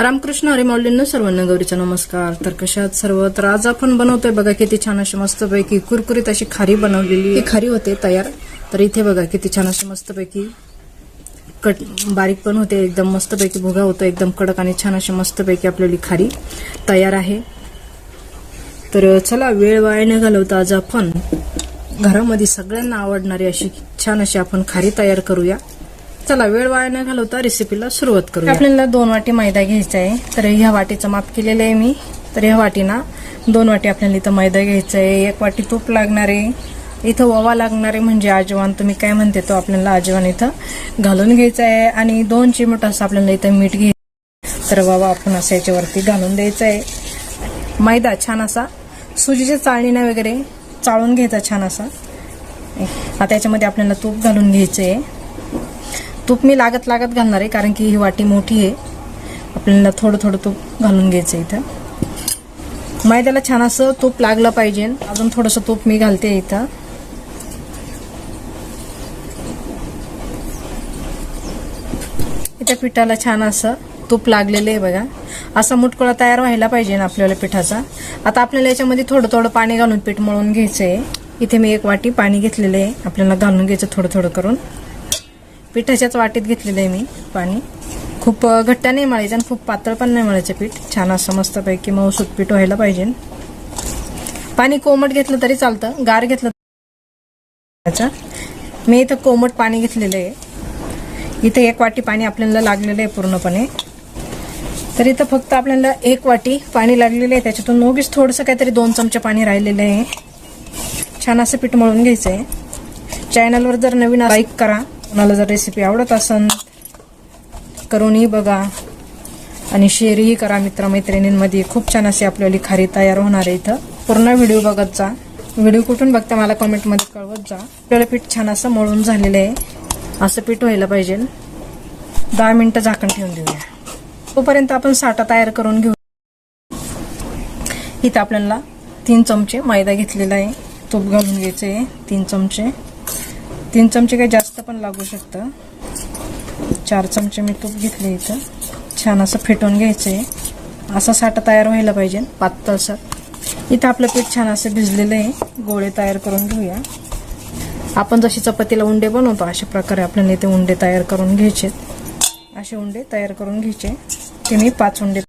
रामकृष्ण हरिमाऊलींना सर्वांना गौरीचा नमस्कार. तर कशात सर्व? तर आज आपण बनवतोय बघा किती छान अशी मस्तपैकी कुरकुरीत अशी खारी बनवलेली. ही खारी होते तयार. तर इथे बघा किती छान अशी मस्तपैकी कट बारीक पण होते एकदम मस्तपैकी भुगा होतो एकदम कडक आणि छान अशी मस्तपैकी आपल्याली खारी तयार आहे. तर चला वेळ वाया न घालवता आज आपण घरामध्ये सगळ्यांना आवडणारी अशी छान अशी आपण खारी तयार करूया. चला वेळ वाया न घालवता रेसिपीला सुरुवात करू आपल्याला दोन वाटी मैदा घ्यायचा आहे. तर ह्या वाटीचं माप केलेलं आहे मी. तर ह्या वाटीना दोन वाटी आपल्याला इथं मैदा घ्यायचा आहे. एक वाटी तूप लागणार आहे. इथं ओवा लागणार आहे म्हणजे आजवान. तुम्ही काय म्हणते तो आपल्याला आजवान इथं घालून घ्यायचा आहे. आणि दोन चिमट असं आपल्याला इथं मीठ घ्यायचं तर वावा आपण असं याच्यावरती घालून द्यायचं आहे. मैदा छान असा सुजीच्या चाळणीनं वगैरे चाळून घ्यायचा छान असा. आता याच्यामध्ये आपल्याला तूप घालून घ्यायचं आहे. तूप मी लागत लागत घालणार आहे कारण की ही वाटी मोठी आहे. आपल्याला थोडं थोडं तूप घालून घ्यायचं इथं. मैद्याला छान असं तूप लागलं पाहिजे. अजून थोडंसं तूप मी घालते इथं. इथं पिठाला छान असं तूप लागलेलं आहे बघा. असा मुटकुळा तयार व्हायला पाहिजे ना आपल्याला पिठाचा. आता आपल्याला याच्यामध्ये थोडं थोडं पाणी घालून पीठ मळून घ्यायचं आहे इथे मी एक वाटी पाणी घेतलेलं आहे. आपल्याला घालून घ्यायचं थोडं थोडं करून. पिठाच्याच वाटीत घेतलेलं आहे मी पाणी. खूप घट्ट नाही मळायचं आणि खूप पातळ पण नाही मळायचं पीठ. छान असं मस्तपैकी मऊसूत पीठ व्हायला पाहिजे. पाणी कोमट घेतलं तरी चालतं. गार घेतलं मी इथं कोमट पाणी घेतलेलं आहे. इथे एक वाटी पाणी आपल्याला लागलेलं आहे पूर्णपणे. तर इथं फक्त आपल्याला एक वाटी पाणी लागलेलं आहे. त्याच्यातून नोगीच थोडंसं काहीतरी दोन चमचे पाणी राहिलेलं आहे. छान असं पीठ मळून घ्यायचं आहे चॅनलवर जर नवीन लाईक करा. कोणाला जर रेसिपी आवडत असेल करूनही बघा. आणि शेअरही करा मित्रमैत्रिणींमध्ये. खूप छान अशी आपल्याला खारी तयार होणार आहे इथं. पूर्ण व्हिडिओ बघत जा. व्हिडिओ कुठून बघता मला कमेंटमध्ये कळवत जा. आपल्याला पीठ छान असं मळून झालेलं आहे. असं पीठ व्हायला पाहिजे. दहा मिनिटं झाकण ठेवून देऊया. तोपर्यंत आपण साठा तयार करून घेऊ. इथं आपल्याला तीन चमचे मैदा घेतलेला आहे. तूप घालून घ्यायचं आहे. तीन चमचे. तीन चमचे काही जास्त पण लागू शकतं. चार चमचे मी तूप घेतले इथं. छान असं फेटून घ्यायचं आहे असा साठा तयार व्हायला पाहिजे पातळसर इथं आपलं पीठ छान असं भिजलेलं आहे. गोळे तयार करून घेऊया. आपण जशी चपातीला उंडे बनवतो अशा प्रकारे आपल्याला इथे उंडे तयार करून घ्यायचे असे उंडे तयार करून घ्यायचे. ते मी पाच उंडे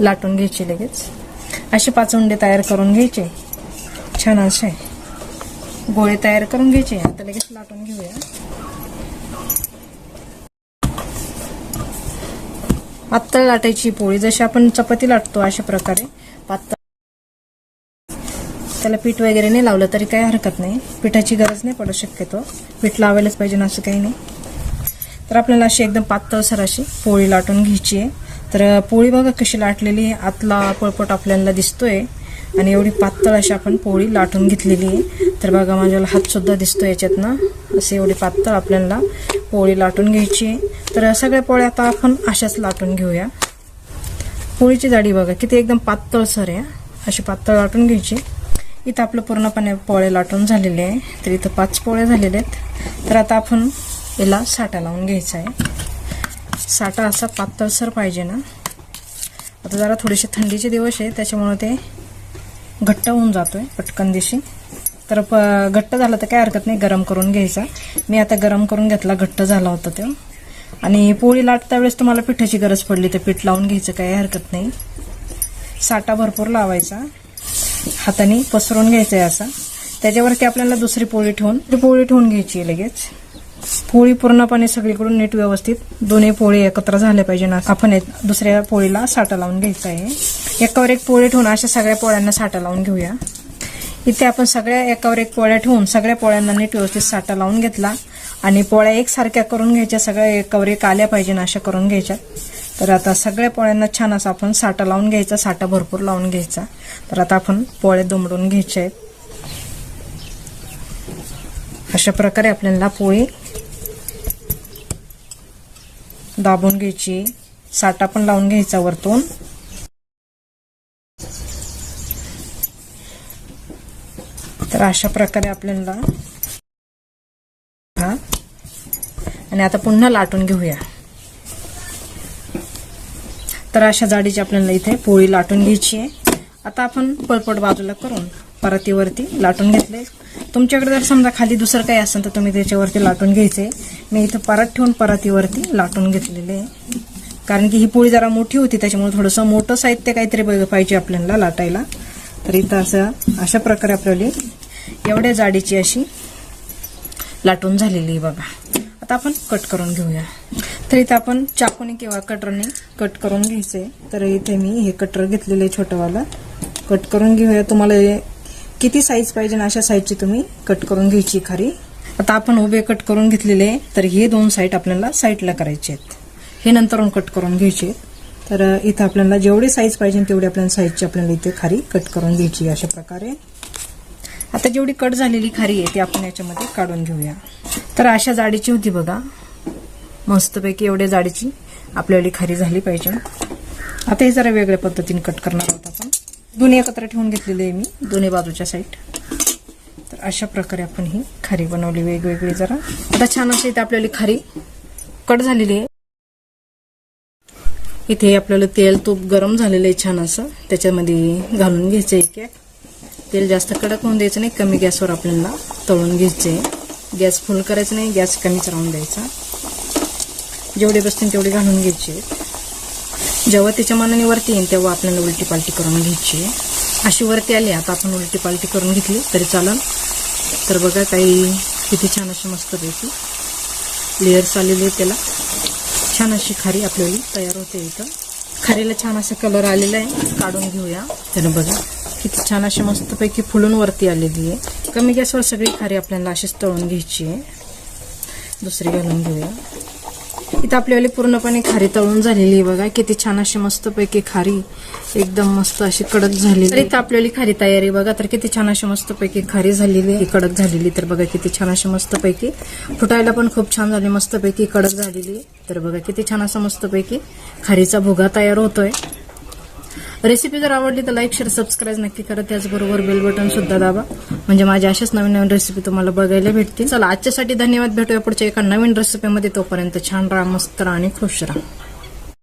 लाटून घ्यायचे लगेच. असे पाच उंडे तयार करून घ्यायचे. छान असे. गोळे तयार करून घ्यायचे आता लगेच लाटून घेऊया. पातळ लाटायची पोळी जशी आपण चपाती लाटतो अशा प्रकारे. पातळ. त्याला पीठ वगैरे नाही लावलं तरी काही हरकत नाही. पिठाची गरज नाही पडू शक्यतो. पीठ लावायलाच पाहिजे ना असं काही नाही. तर आपल्याला अशी एकदम पातळसर अशी पोळी लाटून घ्यायची आहे. तर पोळी बघा कशी लाटलेली आतला पळपट आपल्याला दिसतोय. आणि एवढी पातळ अशी आपण पोळी लाटून घेतलेली आहे. तर बघा माझ्याला हातसुद्धा दिसतो याच्यातनं. असे एवढी पातळ आपल्याला पोळी लाटून घ्यायची आहे. तर सगळ्या पोळ्या आता आपण अशाच लाटून घेऊया. पोळीची जाडी बघा किती एकदम पातळसर आहे अशी पातळ लाटून घ्यायची. इथं आपलं पूर्णपणे पोळे लाटून झालेले आहे. तर इथं पाच पोळे झालेले आहेत. तर आता आपण याला साठा लावून घ्यायचा आहे. साठा असा पातळसर पाहिजे ना. आता जरा थोडेसे थंडीचे दिवस आहे त्याच्यामुळे ते घट्ट होऊन जातोय पटकन दिशी. तर प घट्ट झालं तर काय हरकत नाही गरम करून घ्यायचा. मी आता गरम करून घेतला घट्ट झाला होता तो. आणि पोळी लाटता वेळेस तुम्हाला पिठाची गरज पडली तर पीठ लावून घ्यायचं काही हरकत नाही. साठा भरपूर लावायचा. हाताने पसरून घ्यायचं आहे असा. त्याच्यावरती आपल्याला दुसरी पोळी ठेवून पोळी ठेवून घ्यायची आहे लगेच. पोळी पूर्णपणे सगळीकडून नीट व्यवस्थित दोन्ही पोळी एकत्र झाल्या पाहिजे. ना आपण दुसऱ्या पोळीला साठा लावून घ्यायचा आहे. एकावर एक पोळी ठेवून अशा सगळ्या पोळ्यांना साठा लावून घेऊया. इथे आपण सगळ्या एकावर एक पोळ्या ठेवून सगळ्या पोळ्यांना नीट व्यवस्थित साठा लावून घेतला. आणि पोळ्या एकसारख्या करून घ्यायच्या सगळ्या एकावर एक आल्या पाहिजे ना अशा करून घ्यायच्या. तर आता सगळ्या पोळ्यांना छान असं आपण साठा लावून घ्यायचा साठा भरपूर लावून घ्यायचा. तर आता आपण पोळ्या दुमडून घ्यायच्या आहेत. अशा प्रकारे आपल्याला पोळी दाबून घ्यायची. साठा पण लावून घ्यायचा वरतून. तर अशा प्रकारे आपल्याला हा. आणि आता पुन्हा लाटून घेऊया. तर अशा जाडीची आपल्याला इथे पोळी लाटून घ्यायची आहे. आता आपण पळपट बाजूला करून परातीवरती लाटून घेतले. तुमच्याकडे जर समजा खाली दुसरं काही असेल तर तुम्ही त्याच्यावरती लाटून घ्यायचे. मी इथं परत ठेवून परातीवरती लाटून घेतलेले. आहे कारण की ही पोळी जरा मोठी होती त्याच्यामुळे थोडंसं मोठं साहित्य काहीतरी बघ- पाहिजे आपल्याला लाटायला. तर इथं असं अशा प्रकारे आपल्याला एवढ्या जाडीची अशी लाटून झालेली आहे बघा. आता आपण कट करून घेऊया. तर इथं आपण चाकूने किंवा कटरने कट करून घ्यायचे. तर इथे मी हे कटर घेतलेले आहे छोटंवालं. कट करून घेऊया. तुम्हाला किती साईज पाहिजे अशा साईजची तुम्ही कट करून घ्यायची खारी? आता आपण उभे कट करून घेतलेले आहे तर हे दोन साईड आपल्याला साईडला करायचे आहेत. हे नंतरून कट करून घ्यायचे. आहेत. तर इथं आपल्याला जेवढी साईज पाहिजे तेवढी आपल्याला साईजची आपल्याला इथे खारी कट करून घ्यायची अशा प्रकारे. आता जेवढी कट झालेली खारी आहे ती आपण याच्यामध्ये काढून घेऊया. तर अशा जाडीची होती बघा. मस्तपैकी एवढ्या जाडीची आपल्याला खारी झाली पाहिजे. आता हे जरा वेगळ्या पद्धतीने कट करणार आहोत आपण. दोन्ही एकत्र ठेवून घेतलेले आहे मी दोन्ही बाजूच्या साईड तर अशा प्रकारे आपण ही खारी बनवली वेगवेगळी जरा. आता छान अशी इथे आपल्याला खारी कट झालेली आहे. इथे आपल्याला तेल तूप गरम झालेलं आहे छान असं. त्याच्यामध्ये घालून घ्यायचं आहे कॅक तेल जास्त कडक होऊन द्यायचं नाही कमी गॅसवर आपल्याला तळून घ्यायचं आहे. गॅस फुल करायचं नाही गॅस कमीच राहून द्यायचा. जेवढे बसतील तेवढे घालून घ्यायचे जेव्हा त्याच्या मानाने वरती येईल तेव्हा आपल्याला उलटी पालटी करून घ्यायची अशी वरती आली आता आपण उलटी पालटी करून घेतली तरी चालेल. तर बघा काही किती छान अशी मस्तपैकी लेयर्स आलेले त्याला. छान अशी खारी आपल्याला तयार होते इथं. खारीला छान असा कलर आलेला आहे. काढून घेऊया. तर बघा किती छान अशी मस्तपैकी फुलून वरती आलेली आहे. कमी गॅसवर सगळी खारी आपल्याला अशीच तळून घ्यायची आहे. दुसरी घालून घेऊया. इथं आपल्याला पूर्णपणे खारी तळून झालेली आहे बघा. किती छान अशी मस्तपैकी खारी एकदम मस्त अशी कडक झालेली तर इथं आपल्याला खारी तयारी बघा. तर किती छान अशी मस्तपैकी खारी झालेली आहे. कडक झालेली तर बघा किती छान अशी मस्तपैकी फुटायला पण खूप छान झाली. मस्तपैकी कडक झालेली तर बघा किती छान असं मस्तपैकी खारीचा भुगा तयार होतोय. रेसिपी जर आवडली तर लाईक शेअर सबस्क्राईब नक्की करा. त्याचबरोबर बेल बटन सुद्धा दाबा. म्हणजे माझ्या अशाच नवीन नवीन रेसिपी तुम्हाला बघायला भेटतील. चला आजच्यासाठी धन्यवाद. भेटूया पुढच्या एका नवीन रेसिपीमध्ये तोपर्यंत छान राहा मस्त राहा आणि खुश राहा.